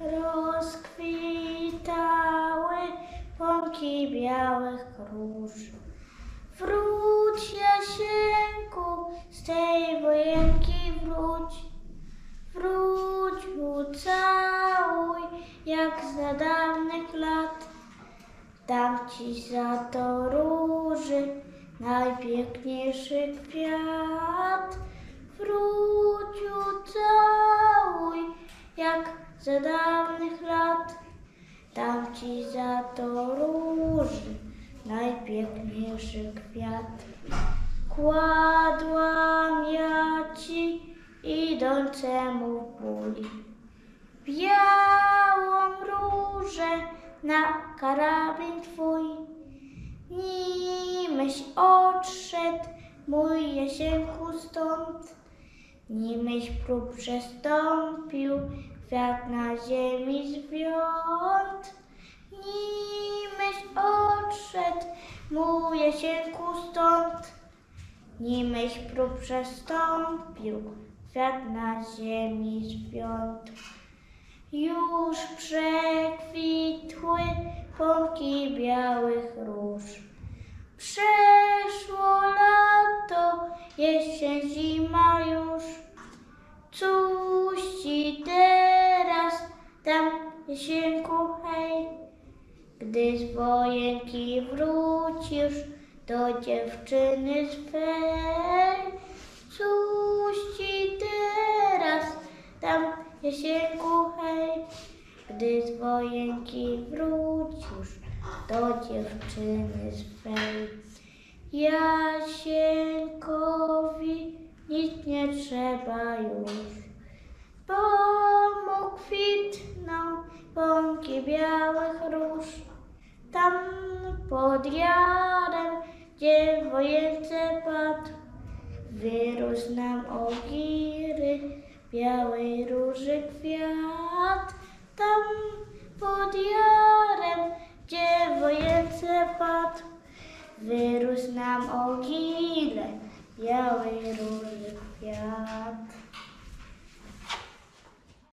rozkwitały pąki białych róż. Wróć, Jasieńku, z tej wojenki wróć. Wróć, ucałuj, jak za dawnych lat. Dam ci za to róży, najpiękniejszy kwiat. Wróć, ucałuj, za dawnych lat. Dam ci za to róży, najpiękniejszy kwiat. Kładłam ja ci idącemu w bój. Białą różę na karabin twój. Nimeś odszedł mój jesienku stąd, nimeś prób przestąpił kwiat na ziemi zwiąd. Nimeś odszedł mój jesienku stąd, nimeś prób przestąpił kwiat na ziemi zwiąd. Już przekwitły pąki białych róż. Przeszło lato, jesień, zima już. Cóż jesienku, hej? Gdy z wojenki wrócisz do dziewczyny swej. Cóż ci teraz dam, jesienku, hej? Gdy z wojenki wrócisz do dziewczyny swej. Jasieńkowi nic nie trzeba już, bo kwitną pąki białych róż. Tam pod jarem, gdzie w wojence padł, wyrósł nam ogiry, białej róży kwiat. Tam pod jarem, gdzie w wojence padł, wyrósł nam o gile białej róży kwiat.